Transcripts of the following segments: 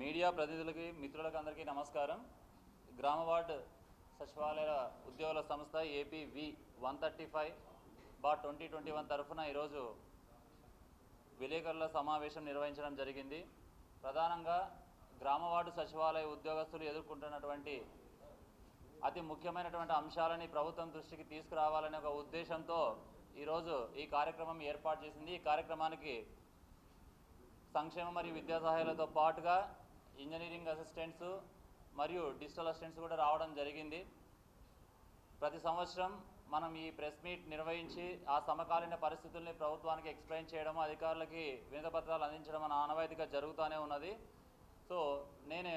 Media ప్రతినిధులకి మిత్రులకు అందరికీ నమస్కారం. గ్రామ వార్డు సచివాలయ ఉద్యోగుల సంస్థ AP V one thirty five బా ట్వంటీ ట్వంటీ వన్ తరఫున ఈరోజు విలేకరుల సమావేశం నిర్వహించడం జరిగింది. ప్రధానంగా గ్రామ వార్డు సచివాలయ ఉద్యోగస్తులు ఎదుర్కొంటున్నటువంటి అతి ముఖ్యమైనటువంటి అంశాలని ప్రభుత్వం దృష్టికి తీసుకురావాలనే ఒక ఉద్దేశంతో ఈరోజు ఈ కార్యక్రమం ఏర్పాటు చేసింది. ఈ కార్యక్రమానికి సంక్షేమ మరియు విద్యా సహాయాలతో పాటుగా ఇంజనీరింగ్ అసిస్టెంట్స్ మరియు డిజిటల్ అసిస్టెంట్స్ కూడా రావడం జరిగింది. ప్రతి సంవత్సరం మనం ఈ ప్రెస్ మీట్ నిర్వహించి ఆ సమకాలీన పరిస్థితుల్ని ప్రభుత్వానికి ఎక్స్ప్లెయిన్ చేయడం అధికారులకి వినతపత్రాలు అందించడం అనే ఆనవాయితీగా జరుగుతూనే ఉన్నది. సో నేను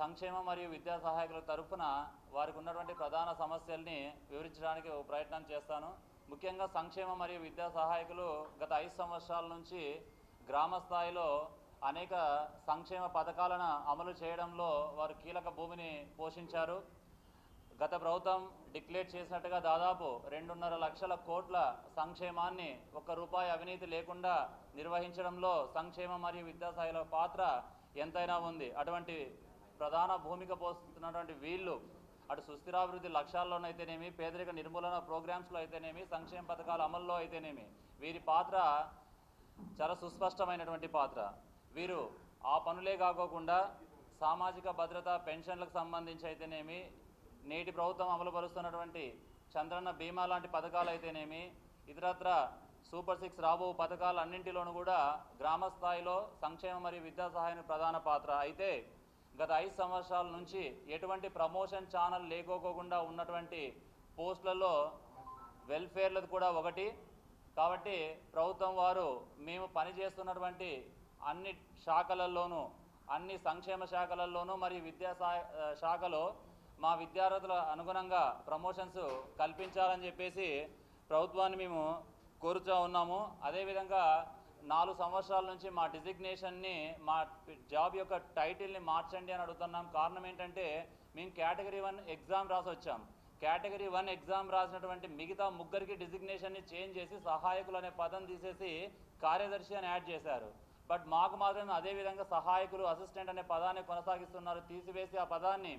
సంక్షేమ మరియు విద్యా సహాయకుల తరఫున వారికి ఉన్నటువంటి ప్రధాన సమస్యల్ని వివరించడానికి ఒక ప్రయత్నం చేస్తాను. ముఖ్యంగా సంక్షేమ మరియు విద్యా సహాయకులు గత ఐదు సంవత్సరాల నుంచి గ్రామ స్థాయిలో అనేక సంక్షేమ పథకాలను అమలు చేయడంలో వారు కీలక భూమిని పోషించారు. గత ప్రభుత్వం డిక్లేర్ చేసినట్టుగా దాదాపు రెండున్నర లక్షల కోట్ల సంక్షేమాన్ని ఒక్క రూపాయి అవినీతి లేకుండా నిర్వహించడంలో సంక్షేమ మరియు విద్యాసాయిల పాత్ర ఎంతైనా ఉంది. అటువంటి ప్రధాన భూమిక పోస్తున్నటువంటి వీళ్ళు అటు సుస్థిరాభివృద్ధి లక్ష్యాల్లోనైతేనేమి పేదరిక నిర్మూలన ప్రోగ్రామ్స్లో అయితేనేమి సంక్షేమ పథకాల అమల్లో అయితేనేమి వీరి పాత్ర చాలా సుస్పష్టమైనటువంటి పాత్ర. వీరు ఆ పనులే కాకోకుండా సామాజిక భద్రత పెన్షన్లకు సంబంధించి అయితేనేమి నేటి ప్రభుత్వం అమలుపరుస్తున్నటువంటి చంద్రన్న బీమా లాంటి పథకాలు అయితేనేమి ఇతరత్ర సూపర్ సిక్స్ రాబో పథకాలన్నింటిలోనూ కూడా గ్రామ స్థాయిలో సంక్షేమ మరియు విద్యా సహాయం ప్రధాన పాత్ర. అయితే గత ఐదు సంవత్సరాల నుంచి ఎటువంటి ప్రమోషన్ ఛానల్ లేకోకుండా ఉన్నటువంటి పోస్టులలో వెల్ఫేర్లది కూడా ఒకటి. కాబట్టి ప్రభుత్వం వారు మేము పనిచేస్తున్నటువంటి అన్ని శాఖలలోనూ అన్ని సంక్షేమ శాఖలలోనూ మరియు విద్యా శాఖలో మా విద్యార్థుల అనుగుణంగా ప్రమోషన్స్ కల్పించాలని చెప్పేసి ప్రభుత్వాన్ని మేము కోరుతూ ఉన్నాము. అదేవిధంగా నాలుగు సంవత్సరాల నుంచి మా డిజిగ్నేషన్ని మా జాబ్ యొక్క టైటిల్ని మార్చండి అని అడుగుతున్నాం. కారణం ఏంటంటే మేము కేటగిరీ వన్ ఎగ్జామ్ రాసి వచ్చాం. కేటగిరీ వన్ ఎగ్జామ్ రాసినటువంటి మిగతా ముగ్గురికి డిజిగ్నేషన్ని చేంజ్ చేసి సహాయకులు అనే పదం తీసేసి కార్యదర్శి అని యాడ్ చేశారు. బట్ మాకు మాత్రం అదే విధంగా సహాయకులు అసిస్టెంట్ అనే పదాన్ని కొనసాగిస్తున్నారు. తీసివేసి ఆ పదాన్ని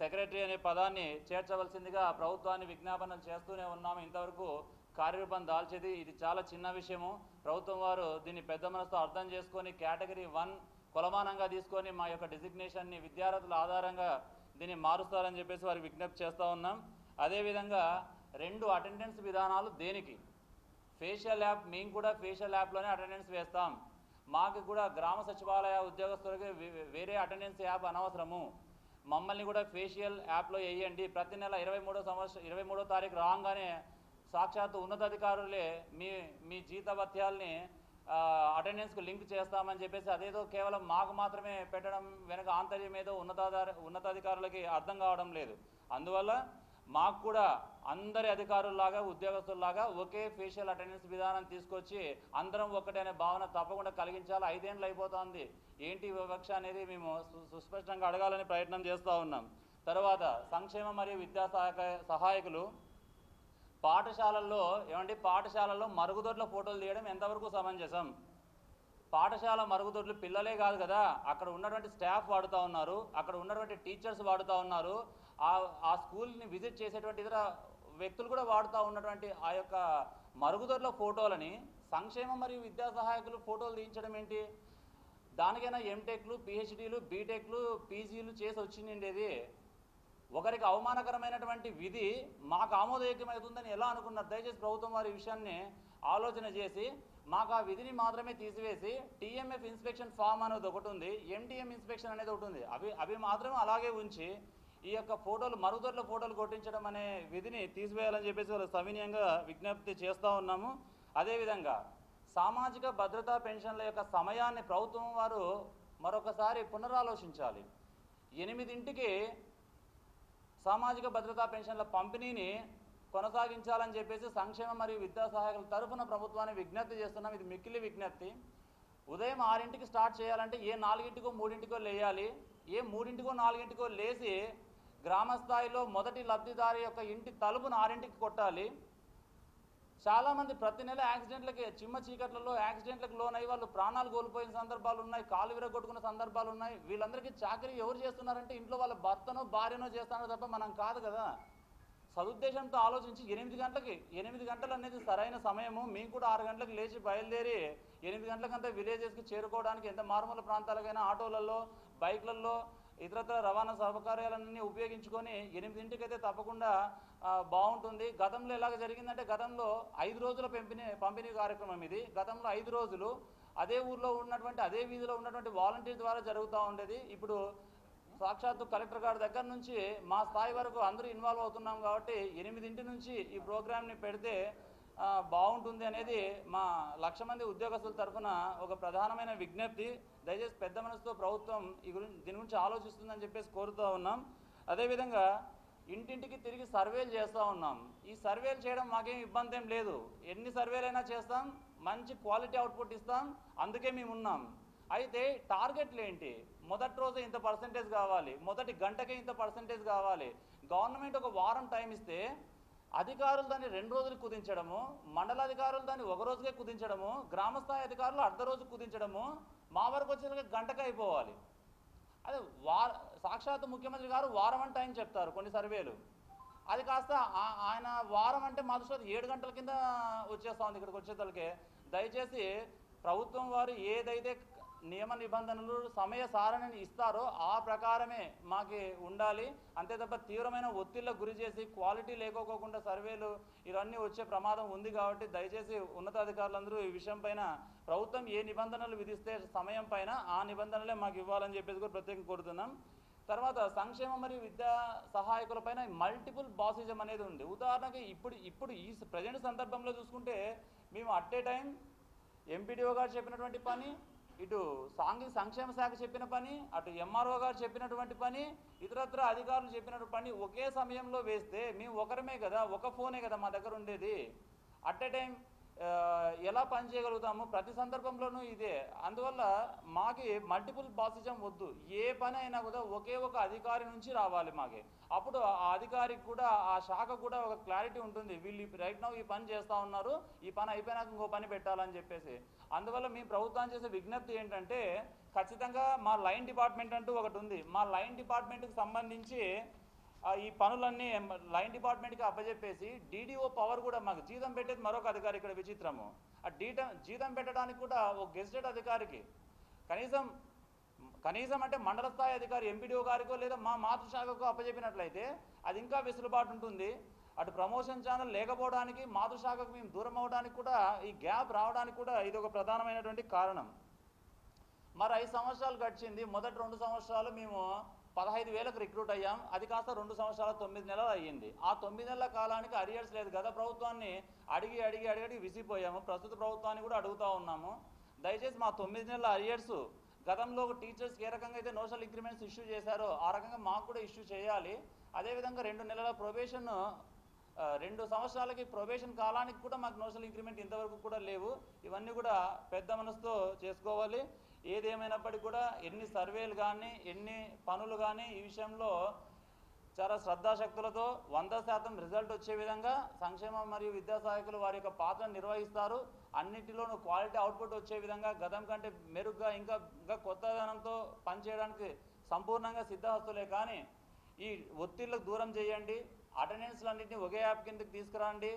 సెక్రటరీ అనే పదాన్ని చేర్చవలసిందిగా ప్రభుత్వాన్ని విజ్ఞాపనలు చేస్తూనే ఉన్నాము. ఇంతవరకు కార్యరూపం దాల్చేది ఇది చాలా చిన్న విషయము. ప్రభుత్వం వారు దీన్ని పెద్ద మనసుతో అర్థం చేసుకొని కేటగిరీ వన్ కొలమానంగా తీసుకొని మా యొక్క డిజిగ్నేషన్ని విద్యార్థుల ఆధారంగా దీన్ని మారుస్తారని చెప్పేసి వారికి విజ్ఞప్తి చేస్తూ ఉన్నాం. అదేవిధంగా రెండు అటెండెన్స్ విధానాలు దేనికి? ఫేషియల్ యాప్ మేము కూడా ఫేషియల్ యాప్లోనే అటెండెన్స్ వేస్తాం. మాకు కూడా గ్రామ సచివాలయ ఉద్యోగస్తులకి వేరే అటెండెన్స్ యాప్ అనవసరము. మమ్మల్ని కూడా ఫేషియల్ యాప్లో వేయండి ప్రతి నెల ఇరవై మూడో సంవత్సరం ఇరవై మూడో తారీఖు రాగానే సాక్షాత్తు ఉన్నతాధికారులే మీ మీ జీతభత్యాల్ని ఆ, అటెండెన్స్కు లింక్ చేస్తామని చెప్పేసి అదేదో కేవలం మాకు మాత్రమే పెట్టడం వెనక ఆంతర్యం ఏదో ఉన్నతాధార ఉన్నతాధికారులకి అర్థం కావడం లేదు. అందువల్ల మాకు కూడా అందరి అధికారుల్లాగా ఉద్యోగస్తుల్లాగా ఒకే ఫేషియల్ అటెండెన్స్ విధానం తీసుకొచ్చి అందరం ఒక్కటే అనే భావన తప్పకుండా కలిగించాలి? ఐదేండ్లు అయిపోతుంది. ఏంటి వివక్ష అనేది మేము సు- సుస్పష్టంగా అడగాలని ప్రయత్నం చేస్తూ ఉన్నాం. తర్వాత సంక్షేమ మరియు విద్యా సహాయక సహాయకులు పాఠశాలల్లో ఏమండి? పాఠశాలల్లో మరుగుదొడ్ల ఫోటోలు తీయడం ఎంతవరకు సమంజసం? పాఠశాల మరుగుదొడ్లు పిల్లలే కాదు కదా. అక్కడ ఉన్నటువంటి స్టాఫ్ వాడుతూ ఉన్నారు. అక్కడ ఉన్నటువంటి టీచర్స్ వాడుతూ ఉన్నారు. ఆ ఆ స్కూల్ని విజిట్ చేసేటువంటి ఇతర వ్యక్తులు కూడా వాడుతూ ఉన్నటువంటి ఆ యొక్క మరుగుదొడ్ల ఫోటోలని సంక్షేమ మరియు విద్యా సహాయకులు ఫోటోలు తీయించడం ఏంటి? దానికైనా ఎంటెక్లు పిహెచ్డీలు బీటెక్లు పీజీలు చేసి వచ్చిండేది ఒకరికి అవమానకరమైనటువంటి విధి మాకు ఆమోదయోగ్యమవుతుందని ఎలా అనుకున్నారు? దయచేసి ప్రభుత్వం వారి విషయాన్ని ఆలోచన చేసి మాకు ఆ విధిని మాత్రమే తీసివేసి టీఎంఎఫ్ ఇన్స్పెక్షన్ ఫామ్ అనేది ఒకటి ఉంది. ఎంటీఎం ఇన్స్పెక్షన్ అనేది ఒకటి ఉంది. అవి అవి మాత్రం అలాగే ఉంచి ఈ యొక్క ఫోటోలు మరుగుదొడ్ల ఫోటోలు కొట్టించడం అనే విధిని తీసివేయాలని చెప్పేసి వాళ్ళు సవినీయంగా విజ్ఞప్తి చేస్తూ ఉన్నాము. అదేవిధంగా సామాజిక భద్రతా పెన్షన్ల యొక్క సమయాన్ని ప్రభుత్వం వారు మరొకసారి పునరాలోచించాలి. ఎనిమిదింటికి సామాజిక భద్రతా పెన్షన్ల పంపిణీని కొనసాగించాలని చెప్పేసి సంక్షేమ మరియు విద్యా సహాయకుల తరఫున ప్రభుత్వాన్ని విజ్ఞప్తి చేస్తున్నాం. ఇది మిక్కిలి విజ్ఞప్తి. ఉదయం ఆరింటికి స్టార్ట్ చేయాలంటే ఏ నాలుగింటికో మూడింటికో లేయాలి. ఏ మూడింటికో నాలుగింటికో లేచి గ్రామ స్థాయిలో మొదటి లబ్ధిదారి యొక్క ఇంటి తలుపును ఆరింటికి కొట్టాలి. చాలామంది ప్రతి నెల యాక్సిడెంట్లకి చిమ్మ చీకట్లలో యాక్సిడెంట్లకు లోనై వాళ్ళు ప్రాణాలు కోల్పోయిన సందర్భాలు ఉన్నాయి కాలు విరగొట్టుకున్న సందర్భాలు ఉన్నాయి. వీళ్ళందరికీ చాకరీ ఎవరు చేస్తున్నారంటే ఇంట్లో వాళ్ళ భర్తనో భార్యనో చేస్తున్నారో తప్ప మనం కాదు కదా. సదుద్దేశంతో ఆలోచించి ఎనిమిది గంటలకి ఎనిమిది గంటలు అనేది సరైన సమయము. మేము కూడా ఆరు గంటలకు లేచి బయలుదేరి ఎనిమిది గంటలకంతా విలేజెస్కి చేరుకోవడానికి ఎంత మారుమూల ప్రాంతాలకైనా ఆటోలలో బైక్లలో ఇతరత్ర రవాణా సౌకర్యాలన్నీ ఉపయోగించుకొని ఎనిమిదింటికైతే తప్పకుండా బాగుంటుంది. గతంలో ఎలాగ జరిగిందంటే గతంలో ఐదు రోజుల పంపిణీ పంపిణీ కార్యక్రమం ఇది. గతంలో ఐదు రోజులు అదే ఊర్లో ఉన్నటువంటి అదే వీధిలో ఉన్నటువంటి వాలంటీర్ ద్వారా జరుగుతూ ఉండేది. ఇప్పుడు సాక్షాత్తు కలెక్టర్ గారి దగ్గర నుంచి మా స్థాయి వరకు అందరూ ఇన్వాల్వ్ అవుతున్నాం కాబట్టి ఎనిమిదింటి నుంచి ఈ ప్రోగ్రామ్ని పెడితే బాగుంటుంది అనేది మా లక్ష మంది ఉద్యోగస్తుల తరఫున ఒక ప్రధానమైన విజ్ఞప్తి. దయచేసి పెద్ద మనసుతో ప్రభుత్వం ఈ గురించి దీని గురించి ఆలోచిస్తుందని చెప్పేసి కోరుతూ ఉన్నాం. అదేవిధంగా ఇంటింటికి తిరిగి సర్వేలు చేస్తూ ఉన్నాం. ఈ సర్వేలు చేయడం మాకేం ఇబ్బంది ఏం లేదు. ఎన్ని సర్వేలైనా చేస్తాం మంచి క్వాలిటీ అవుట్పుట్ ఇస్తాం అందుకే మేము ఉన్నాం. అయితే టార్గెట్లు ఏంటి? మొదటి రోజు ఇంత పర్సంటేజ్ కావాలి మొదటి గంటకే ఇంత పర్సంటేజ్ కావాలి. గవర్నమెంట్ ఒక వారం టైం ఇస్తే అధికారులు దాన్ని రెండు రోజులు కుదించడము మండల అధికారులు దాన్ని ఒక రోజుకే కుదించడము గ్రామస్థాయి అధికారులు అర్ధ రోజు కుదించడము మా వరకు వచ్చేసరికి గంటకే అయిపోవాలి. అదే వార సాక్షాత్ ముఖ్యమంత్రి గారు వారం అంటే ఆయన చెప్తారు కొన్ని సర్వేలు. అది కాస్త ఆయన వారం అంటే మా ఏడు గంటల కింద వచ్చేస్తా ఉంది ఇక్కడికి వచ్చేసరికి. దయచేసి ప్రభుత్వం వారు ఏదైతే నియమ నిబంధనలు సమయ సారణిని ఇస్తారో ఆ ప్రకారమే మాకు ఉండాలి. అంతే తప్ప తీవ్రమైన ఒత్తిళ్ళకు గురి చేసి క్వాలిటీ లేకపోకుండా సర్వేలు ఇవన్నీ వచ్చే ప్రమాదం ఉంది కాబట్టి దయచేసి ఉన్నతాధికారులందరూ ఈ విషయం పైన ప్రభుత్వం ఏ నిబంధనలు విధిస్తే సమయం పైన ఆ నిబంధనలే మాకు ఇవ్వాలని చెప్పేసి కూడా ప్రత్యేకం కోరుతున్నాం. తర్వాత సంక్షేమ మరియు విద్యా సహాయకులపైన మల్టిపుల్ బాసిజం అనేది ఉంది. ఉదాహరణకి ఇప్పుడు ఇప్పుడు ఈ ప్రజెంట్ సందర్భంలో చూసుకుంటే మేము అట్ ఏ టైం ఎంపీడీఓ గారు చెప్పినటువంటి పని ఇటు సాంఘిక సంక్షేమ శాఖ చెప్పిన పని అటు ఎంఆర్ఓ గారు చెప్పినటువంటి పని ఇతరత్ర అధికారులు చెప్పినటువంటి పని ఒకే సమయంలో వేస్తే మేము ఒకరమే కదా ఒక ఫోనే కదా మా దగ్గర ఉండేది. అట్ ఎ టైం ఎలా పని చేయగలుగుతాము ప్రతి సందర్భంలోనూ ఇదే. అందువల్ల మాకి మల్టిపుల్ బాసిజం వద్దు. ఏ పని అయినా కూడా ఒకే ఒక అధికారి నుంచి రావాలి మాకి. అప్పుడు ఆ అధికారికి కూడా ఆ శాఖ కూడా ఒక క్లారిటీ ఉంటుంది. వీళ్ళు రైట్ నౌ ఈ పని చేస్తూ ఉన్నారు. ఈ పని అయిపోయినాక ఇంకో పని పెట్టాలని చెప్పేసి. అందువల్ల మీ ప్రభుత్వం చేసే విజ్ఞప్తి ఏంటంటే ఖచ్చితంగా మా లైన్ డిపార్ట్మెంట్ అంటూ ఒకటి ఉంది. మా లైన్ డిపార్ట్మెంట్కి సంబంధించి ఈ పనులన్నీ లైన్ డిపార్ట్మెంట్కి అప్పచెప్పేసి డీడీఓ పవర్ కూడా మాకు జీతం పెట్టేది మరొక అధికారి ఇక్కడ విచిత్రము. ఆ డీట జీతం పెట్టడానికి కూడా ఒక గెజిటెడ్ అధికారికి. కనీసం కనీసం అంటే మండల స్థాయి అధికారి ఎంపీడీఓ గారికో లేదా మా మాతృశాఖకు అప్పచెప్పినట్లయితే అది ఇంకా వెసులుబాటు ఉంటుంది. అటు ప్రమోషన్ ఛానల్ లేకపోవడానికి మాతృశాఖకు మేము దూరం అవడానికి కూడా ఈ గ్యాప్ రావడానికి కూడా ఇది ఒక ప్రధానమైనటువంటి కారణం. మరి ఐదు సంవత్సరాలు గడిచింది. మొదటి రెండు సంవత్సరాలు మేము పదహైదు వేలకు రిక్రూట్ అయ్యాం. అది కాస్త రెండు సంవత్సరాల తొమ్మిది నెలలు అయ్యింది. ఆ తొమ్మిది నెలల కాలానికి అరియర్స్ లేదు. గత ప్రభుత్వాన్ని అడిగి అడిగి అడిగి అడిగి విసిపోయాము ప్రస్తుత ప్రభుత్వాన్ని కూడా అడుగుతూ ఉన్నాము. దయచేసి మా తొమ్మిది నెలల అరియర్స్ గతంలో టీచర్స్కి ఏ రకంగా అయితే నోషల్ ఇంక్రిమెంట్స్ ఇష్యూ చేశారో ఆ రకంగా మాకు కూడా ఇష్యూ చేయాలి. అదేవిధంగా రెండు నెలల ప్రొబేషన్ రెండు సంవత్సరాలకి ప్రొబేషన్ కాలానికి కూడా మాకు నోషల్ ఇంక్రిమెంట్ ఇంతవరకు కూడా లేవు. ఇవన్నీ కూడా పెద్ద మనసుతో చేసుకోవాలి. ఏదేమైనప్పటికీ కూడా ఎన్ని సర్వేలు కానీ ఎన్ని పనులు కానీ ఈ విషయంలో చాలా శ్రద్ధాశక్తులతో వంద శాతం రిజల్ట్ వచ్చే విధంగా సంక్షేమ మరియు విద్యా సహాయకులు వారి యొక్క పాత్రను నిర్వహిస్తారు. అన్నిటిలోనూ క్వాలిటీ అవుట్పుట్ వచ్చే విధంగా గతం కంటే మెరుగ్గా ఇంకా ఇంకా కొత్తదనంతో పనిచేయడానికి సంపూర్ణంగా సిద్ధహస్తులే. కానీ ఈ ఒత్తిళ్ళకు దూరం చేయండి. అటెండెన్స్లన్నింటినీ ఒకే యాప్ కిందకి తీసుకురండి.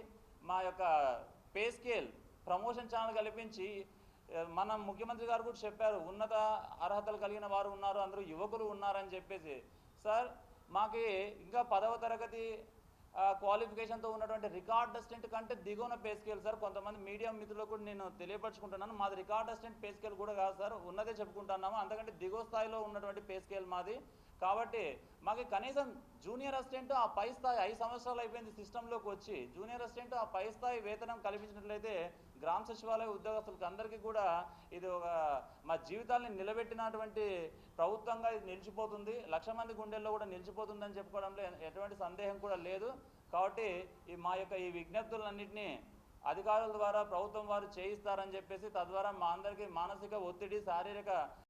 మా యొక్క పే స్కేల్ ప్రమోషన్ ఛానల్ కల్పించి మన ముఖ్యమంత్రి గారు కూడా చెప్పారు ఉన్నత అర్హతలు కలిగిన వారు ఉన్నారు అందరూ యువకులు ఉన్నారని చెప్పేసి. సార్ మాకి ఇంకా పదవ తరగతి క్వాలిఫికేషన్తో ఉన్నటువంటి రికార్డ్ అసిస్టెంట్ కంటే దిగువన పే స్కేల్ సార్. కొంతమంది మీడియా మిత్రులకు కూడా నేను తెలియపరచుకుంటున్నాను. మాది రికార్డ్ అసిస్టెంట్ పే స్కేల్ కూడా కాదు సార్. ఉన్నదే చెప్పుకుంటున్నాము. అంతకంటే దిగువ స్థాయిలో ఉన్నటువంటి పే స్కేల్ మాది. కాబట్టి మాకు కనీసం జూనియర్ అసిస్టెంట్ ఆ పై స్థాయి ఐదు సంవత్సరాలు అయిపోయింది సిస్టంలోకి వచ్చి జూనియర్ అసిస్టెంట్ ఆ పై స్థాయి వేతనం కల్పించినట్లయితే గ్రామ సచివాలయ ఉద్యోగస్తులకు అందరికీ కూడా ఇది ఒక మా జీవితాల్ని నిలబెట్టినటువంటి ప్రభుత్వంగా ఇది నిలిచిపోతుంది. లక్ష మంది గుండెల్లో కూడా నిలిచిపోతుందని చెప్పుకోవడంలో ఎటువంటి సందేహం కూడా లేదు. కాబట్టి ఈ మా యొక్క ఈ విజ్ఞప్తులన్నింటినీ అధికారుల ద్వారా ప్రభుత్వం వారు చేయిస్తారని చెప్పేసి తద్వారా మా అందరికీ మానసిక ఒత్తిడి శారీరక